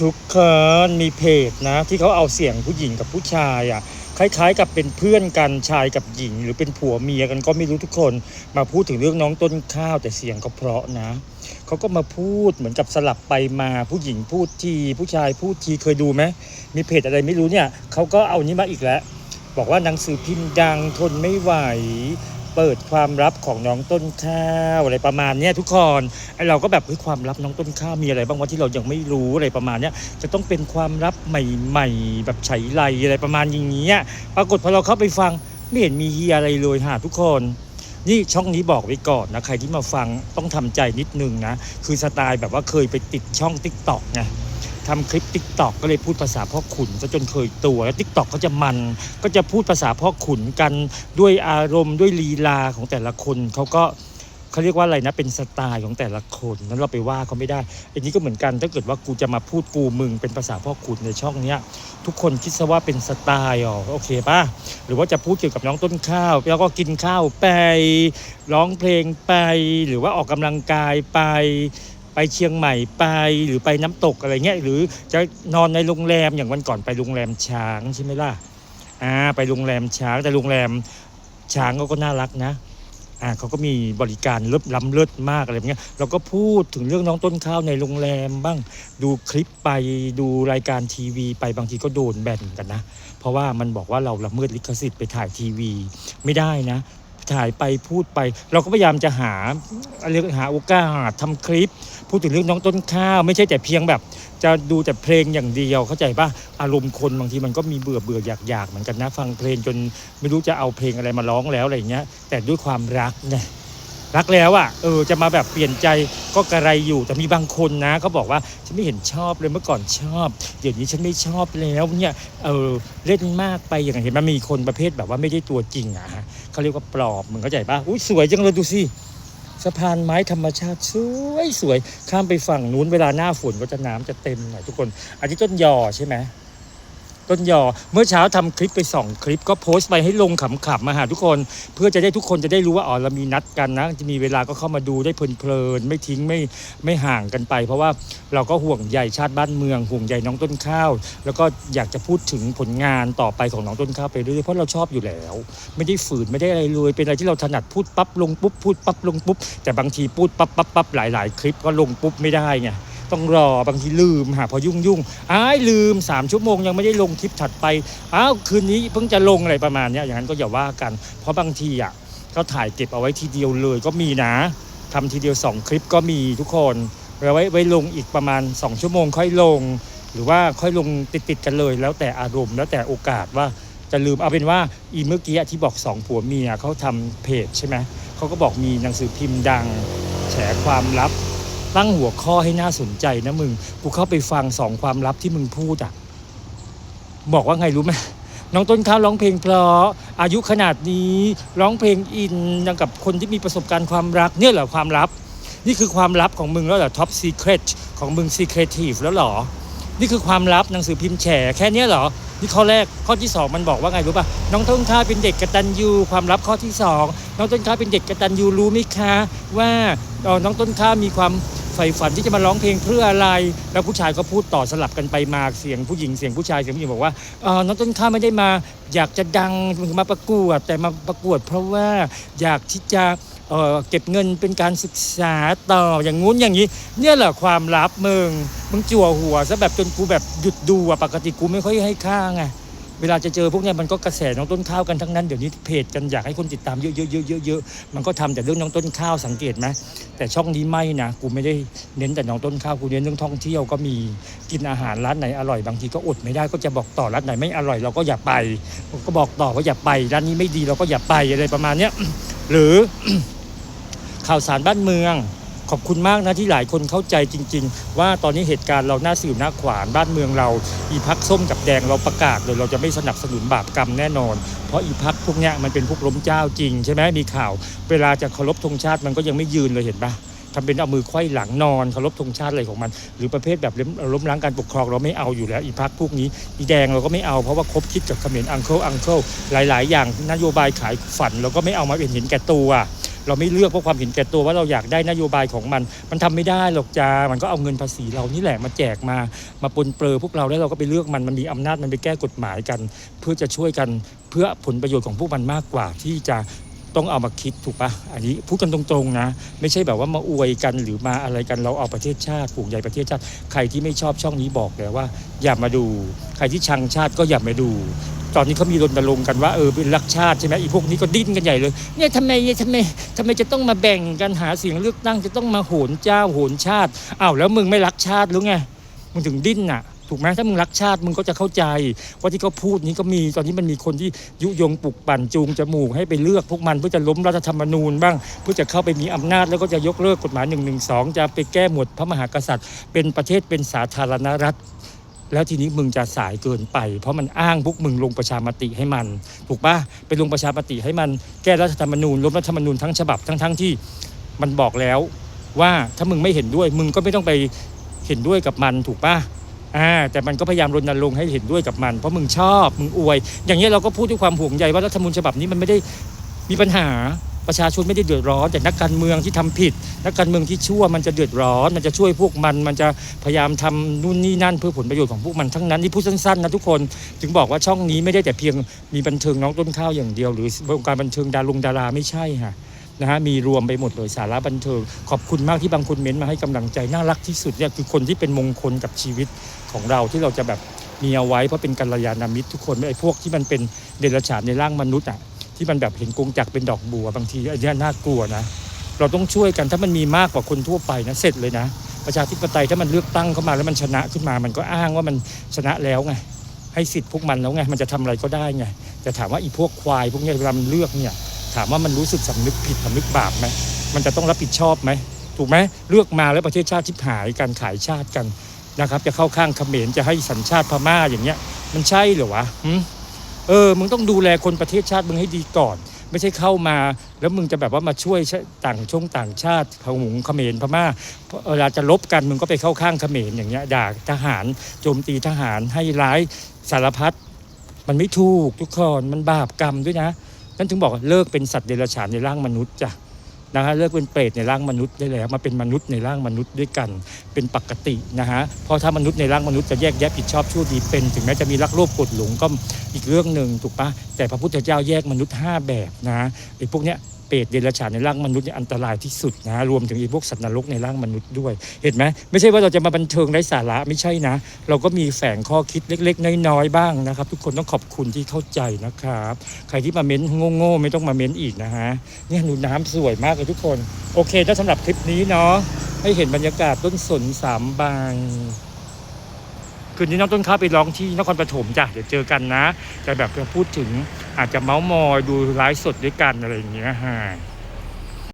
ทุกคนมีเพจนะที่เขาเอาเสียงผู้หญิงกับผู้ชายอะคล้ายๆ กับเป็นเพื่อนกันชายกับหญิง หรือเป็นผัวเมียกันก็ไม่รู้ทุกคน มาพูดถึงเรื่องน้องต้นข้าวแต่เสียงก็เพราะนะเขาก็มาพูดเหมือนกับสลับไปมาผู้หญิงพูดที ผู้ชายพูดทีเคยดูไหมมีเพจอะไรไม่รู้เนี่ยเขาก็เอานี้มาอีกแล้ว บอกว่าหนังสือพิมพ์ดังทนไม่ไหว เปิดความลับของน้องต้นข้าวอะไรประมาณเนี้ยทุกคนไอเราก็แบบเฮ้ยความลับน้องต้นข้าวมีอะไรบ้างวะที่เรายังไม่รู้อะไรประมาณเนี้ยจะต้องเป็นความลับใหม่ๆ แบบไฉไลอะไรประมาณอย่างเงี้ยปรากฏพอเราเข้าไปฟังไม่เห็นมีเฮียอะไรเลยหาทุกคนนี่ช่องนี้บอกไว้ก่อนนะใครที่มาฟังต้องทำใจนิดนึงนะคือสไตล์แบบว่าเคยไปติดช่องติ๊กต็อกไง ทำคลิปติ๊กต็อกก็เลยพูดภาษาพ่อขุนซะจนเคยตัว แล้วติ๊กต็อกก็จะมัน ก็จะพูดภาษาพ่อขุนกันด้วยอารมณ์ด้วยลีลาของแต่ละคนเขาก็เขาเรียกว่าอะไรนะเป็นสไตล์ของแต่ละคนนั้นเราไปว่าเขาไม่ได้อันนี้ก็เหมือนกันถ้าเกิดว่ากูจะมาพูดกูมึงเป็นภาษาพ่อขุนในช่องเนี้ย ทุกคนคิดซะว่าเป็นสไตล์อ๋อโอเคป่ะหรือว่าจะพูดเกี่ยวกับน้องต้นข้าว แล้วก็กินข้าวไปร้องเพลงไป หรือว่าออกกำลังกายไป ไปเชียงใหม่ไปหรือไปน้ำตกอะไรเงี้ยหรือจะนอนในโรงแรมอย่างวันก่อนไปโรงแรมช้างใช่ไหมล่ะอ่าไปโรงแรมช้างแต่โรงแรมช้างเขาก็น่ารักนะอ่าเขาก็มีบริการเลิศล้ำเลิศมากอะไรเงี้ยเราก็พูดถึงเรื่องน้องต้นข้าวในโรงแรมบ้างดูคลิปไปดูรายการทีวี ไปบางทีก็โดนแบนกันนะ เพราะว่ามันบอกว่าเราละเมิดลิขสิทธิ์ไปถ่ายทีวี ไม่ได้นะ ถ่ายไปพูดไป เราก็พยายามจะหาเรียกหาโอกาสทำคลิป พูดถึงเรื่องน้องต้นข้าว ไม่ใช่แต่เพียงแบบ จะดูแต่เพลงอย่างเดียวเข้าใจป่ะอารมณ์คนบางทีมันก็มีเบื่อเบื่ออยากอยากเหมือนกันนะ ฟังเพลงจนไม่รู้จะเอาเพลงอะไรมาร้องแล้วอะไรเงี้ย แต่ด้วยความรักไงรักแล้วอะเออจะมาแบบเปลี่ยนใจก็กระไรอยู่แต่มีบางคนนะเขาบอกว่าฉันไม่เห็นชอบเลยเมื่อก่อนชอบ เดี๋ยวนี้ฉันไม่ชอบแล้วเนี่ยเออเล่นมากไปอย่างเห็นมันมีคนประเภทแบบว่าไม่ได้ตัวจริงอะฮะ เขาเรียกว่าปลอบมึงเข้าใจปะอุ้ยสวยจังเลยดูสิสะพานไม้ธรรมชาติสวยสวยข้ามไปฝั่งนู้นเวลาหน้าฝนก็จะน้ำจะเต็มหน่อยทุกคน อันนี้ต้นยอใช่ไหม ต้นยอ เมื่อเช้าทำคลิปไปสองคลิป ก็โพสต์ไปให้ลงขำๆมาหาทุกคน เพื่อจะได้ทุกคนจะได้รู้ว่าอ๋อเรามีนัดกันนะ จะมีเวลาก็เข้ามาดูได้เพลินๆไม่ทิ้งไม่ไม่ห่างกันไป เพราะว่าเราก็ห่วงใยชาติบ้านเมือง ห่วงใยน้องต้นข้าว แล้วก็อยากจะพูดถึงผลงานต่อไปของน้องต้นข้าวไปเรื่อยๆเพราะเราชอบอยู่แล้ว ไม่ได้ฝืนไม่ได้อะไรเลยเป็นอะไรที่เราถนัดพูดปั๊บลงปุ๊บพูดปั๊บลงปุ๊บแต่บางทีพูดปั๊บปั๊บปั๊บหลาย ๆ คลิปก็ลงปุ๊บไม่ได้ไง ต้องรอบางทีลืมหาพอยุ่งยุ่งอ้ายลืม 3 ชั่วโมงยังไม่ได้ลงคลิปถัดไปอ้าวคืนนี้เพิ่งจะลงอะไรประมาณนี้อย่างนั้นก็อย่าว่ากัน เพราะบางทีอะเขาถ่ายเก็บเอาไว้ทีเดียวเลยก็มีนะทำทีเดียว 2 คลิปก็มีทุกคนไว้ไว้ลงอีกประมาณ 2 ชั่วโมงค่อยลง หรือว่าค่อยลงติดๆกันเลย แล้วแต่อารมณ์แล้วแต่โอกาสว่าจะลืมเอาเป็นว่าอีเมื่อกี้ที่บอกสองผัวเมียเขาทำเพจใช่ไหมเขาก็บอกมีหนังสือพิมพ์ดัง แฉความลับ ตั้งหัวข้อให้น่าสนใจนะมึง กูเข้าไปฟังสองความลับที่มึงพูดอะบอกว่าไงรู้ไหมน้องต้นข้าวร้องเพลงเพราะอายุขนาดนี้ร้องเพลงอินยังกับคนที่มีประสบการณ์ความรักเนี่ยเหรอความลับ นี่คือความลับของมึงแล้วเหรอท็อปซีเครตของมึงซีเครทีฟแล้วเหรอ นี่คือความลับหนังสือพิมพ์แฉแค่เนี้ยเหรอนี่ข้อแรกข้อที่สองมันบอกว่าไงรู้ป่ะน้องต้นข้าเป็นเด็กกระตัญญูความลับข้อที่สองน้องต้นข้าเป็นเด็กกระตัญญูรู้ไหมคะ ว่าน้องต้นข้ามีความ ใฝ่ฝันที่จะมาร้องเพลงเพื่ออะไร แล้วผู้ชายก็พูดต่อสลับกันไปมาเสียงผู้หญิงเสียงผู้ชายเสียงผู้หญิงบอกว่าเออน้องต้นข้าวไม่ได้มา อยากจะดังมาประกวด แต่มาประกวด เพราะว่าอยากที่จะเอ่อเก็บเงินเป็นการศึกษาต่ออย่างงู้นอย่างนี้ เนี่ยแหละความลับมึงมึงจั่วหัวซะแบบจนกูแบบหยุดดูอะปกติกูไม่ค่อยให้ค่าไง เวลาจะเจอพวกเนี้ยมันก็กระแสน้องต้นข้าวกันทั้งนั้นเดี๋ยวนี้เพจกันอยากให้คนติดตามเยอะๆๆๆๆมันก็ทำแต่เรื่องน้องต้นข้าวสังเกตไหมแต่ช่องนี้ไม่นะกูไม่ได้เน้นแต่น้องต้นข้าวกูเน้นเรื่องท่องเที่ยวก็มีกินอาหารร้านไหนอร่อยบางทีก็อดไม่ได้ก็จะบอกต่อร้านไหนไม่อร่อยเราก็อย่าไปก็บอกต่อว่าอย่าไปร้านนี้ไม่ดีเราก็อย่าไปอะไรประมาณเนี้ยหรือข่าวสารบ้านเมือง อบคุณมากนะที่หลายคนเข้าใจจริง ๆ ว่าตอนนี้เหตุการณ์เราหน้าสื่อหน้าขวานบ้านเมืองเรา อีพักส้มกับแดงเราประกาศเลยเราจะไม่สนับสนุนบาปกรรมแน่นอน เพราะอีพักพวกเนี้ยมันเป็นพวกล้มเจ้าจริงใช่ไหมมีข่าว เวลาจะเคารพธงชาติมันก็ยังไม่ยืนเลยเห็นปะทำเป็นเอามือไขว้หลังนอนเคารพธงชาติอะไรของมัน หรือประเภทแบบล้มล้มล้างการปกครองเราไม่เอาอยู่แล้วอีพักพวกนี้ อีแดงเราก็ไม่เอาเพราะว่าคบคิดกับเขมรอังเคิลอังเคิลหลาย ๆ อย่างนโยบายขายฝันเราก็ไม่เอามาเป็นเห็นแก่ตัว เราไม่เลือกเพราะความเห็นแก่ตัวว่าเราอยากได้นโยบายของมัน มันทำไม่ได้หรอกจ้ามันก็เอาเงินภาษีเรานี่แหละมาแจกมา มาปนเปื้อพวกเราแล้วเราก็ไปเลือกมันมันมีอำนาจมันไปแก้กฎหมายกัน เพื่อจะช่วยกันเพื่อผลประโยชน์ของพวกมันมากกว่าที่จะ ต้องเอามาคิดถูกปะอันนี้พูดกันตรงๆนะ ไม่ใช่แบบว่ามาอวยกันหรือมาอะไรกันเราเอาประเทศชาติผูกใหญ่ประเทศชาติ ใครที่ไม่ชอบช่องนี้บอกเลยว่า อย่ามาดู ใครที่ชังชาติก็อย่ามาดู ตอนนี้เขามีรณรงค์กันว่าเออเป็นรักชาติใช่ไหมอีพวกนี้ก็ดิ้นกันใหญ่เลยเนี่ยทำไมเนี่ยทำไมทำไมจะต้องมาแบ่งกันหาเสียงเลือกตั้งจะต้องมาโหนเจ้าโหนชาติอ้าวแล้วมึงไม่รักชาติหรือไงมึงถึงดิ้นน่ะ ถูกไหมถ้ามึงรักชาติมึงก็จะเข้าใจว่าที่เขาพูดนี้ก็มีตอนนี้มันมีคนที่ยุยงปลุกปั่นจูงจมูกให้ไปเลือกพวกมันเพื่อจะล้มรัฐธรรมนูญบ้างเพื่อจะเข้าไปมีอำนาจแล้วก็จะยกเลิกกฎหมาย1นึจะไปแก้หมวดพระมหากษัตริย์ เป็นประเทศเป็นสาธารณรัฐ แล้วทีนี้มึงจะสายเกินไป เพราะมันอ้างพวกมึงลงประชามติให้มัน ถูกปะไปลงประชามติให้มันแก้รัฐธรรมนูญล้มรัฐธรรมนูญทั้งฉบับทั้งทั้งที่มันบอกแล้วว่าถ้ามึงไม่เห็นด้วย มึงก็ไม่ต้องไปเห็นด้วยกับมันถูกปะ อ่าแต่มันก็พยายามรณรงค์ให้เห็นด้วยกับมัน เพราะมึงชอบมึงอวย อย่างนี้เราก็พูดด้วยความห่วงใยว่ารัฐธรรมนูญฉบับนี้มันไม่ได้มีปัญหาประชาชนไม่ได้เดือดร้อน แต่นักการเมืองที่ทำผิด นักการเมืองที่ชั่วมันจะเดือดร้อน มันจะช่วยพวกมัน มันจะพยายามทำนู่นนี่นั่นเพื่อผลประโยชน์ของพวกมันทั้งนั้นนี่พูดสั้นๆนะทุกคนถึงบอกว่าช่องนี้ไม่ได้แต่เพียงมีบันเทิงน้องต้นข้าวอย่างเดียว หรือวงการบันเทิงดารงดาราไม่ใช่ค่ะ นะฮะมีรวมไปหมดเลยสาระบันเทิง ขอบคุณมากที่บางคนเม้นต์มาให้กำลังใจน่ารักที่สุดเนี่ยคือคนที่เป็นมงคลกับชีวิตของเราที่เราจะแบบมีเอาไว้เพราะเป็นกัลยาณมิตรทุกคนไม่ไอ้พวกที่มันเป็นเดรัจฉานในร่างมนุษย์อะที่มันแบบเห็นกงจักเป็นดอกบัวบางทีอันนี้น่ากลัวนะเราต้องช่วยกันถ้ามันมีมากกว่าคนทั่วไปนะเสร็จเลยนะ ประชาธิปไตยถ้ามันเลือกตั้งเข้ามาแล้วมันชนะขึ้นมา มันก็อ้างว่ามันชนะแล้วไงให้สิทธิ์พวกมันแล้วไงมันจะทำอะไรก็ได้ไงแต่ถามว่าอีพวกควายพวกนี้เวลามันเลือกเนี่ย ถามว่ามันรู้สึกสำนึกผิดสำนึกบาปไหมมันจะต้องรับผิดชอบไหมถูกไหมเลือกมาแล้วประเทศชาติชิบหายกันขายชาติกันนะครับ จะเข้าข้างเขมรจะให้สัญชาติพม่าอย่างเงี้ย มันใช่เหรอวะเออมึงต้องดูแลคนประเทศชาติมึงให้ดีก่อน ไม่ใช่เข้ามา แล้วมึงจะแบบว่ามาช่วยต่างช่วงต่างชาติเผ่าหงเขมรพม่าเวลาจะลบกันมึงก็ไปเข้าข้างเขมรอย่างเงี้ยด่าทหารโจมตีทหารให้ร้ายสารพัดมันไม่ถูกทุกคนมันบาปกรรมด้วยนะ นั่นถึงบอกเลิกเป็นสัตว์เดรัจฉานในร่างมนุษย์จ้ะนะฮะเลิกเป็นเปรตในร่างมนุษย์ได้แล้วมาเป็นมนุษย์ในร่างมนุษย์ด้วยกัน เป็นปกตินะฮะเพราะถ้ามนุษย์ในร่างมนุษย์จะแยกแยะผิดชอบชั่วดีเป็น ถึงแม้จะมีรักโลภกดหลงก็อีกเรื่องหนึ่งถูกปะแต่พระพุทธเจ้าแยกมนุษย์ 5 แบบนะไอ้พวกเนี้ย เปรตเดรัจฉานในร่างมนุษย์เนี่ยอันตรายที่สุดนะรวมถึงอ้พวกสัตว์นรกในร่างมนุษย์ด้วย เห็นไหมไม่ใช่ว่าเราจะมาบันเทิงไร้สาระไม่ใช่นะ เราก็มีแฝงข้อคิดเล็ก ๆ น้อยๆบ้างนะครับ ทุกคนต้องขอบคุณที่เข้าใจนะครับ ใครที่มาเม้นโง่ๆไม่ต้องมาเม้นอีกนะฮะเนี่ยหนูน้ำสวยมากเลยทุกคน โอเคถ้าสำหรับคลิปนี้เนาะให้เห็นบรรยากาศต้นสนสามบาง คืนนี้น้องต้นข้าวไปร้องที่นครปฐมจ้ะเดี๋ยวเจอกันนะจะแบบจะพูดถึงอาจจะเมาส์มอยดูไลฟ์สดด้วยกันอะไรอย่างเงี้ยฮะ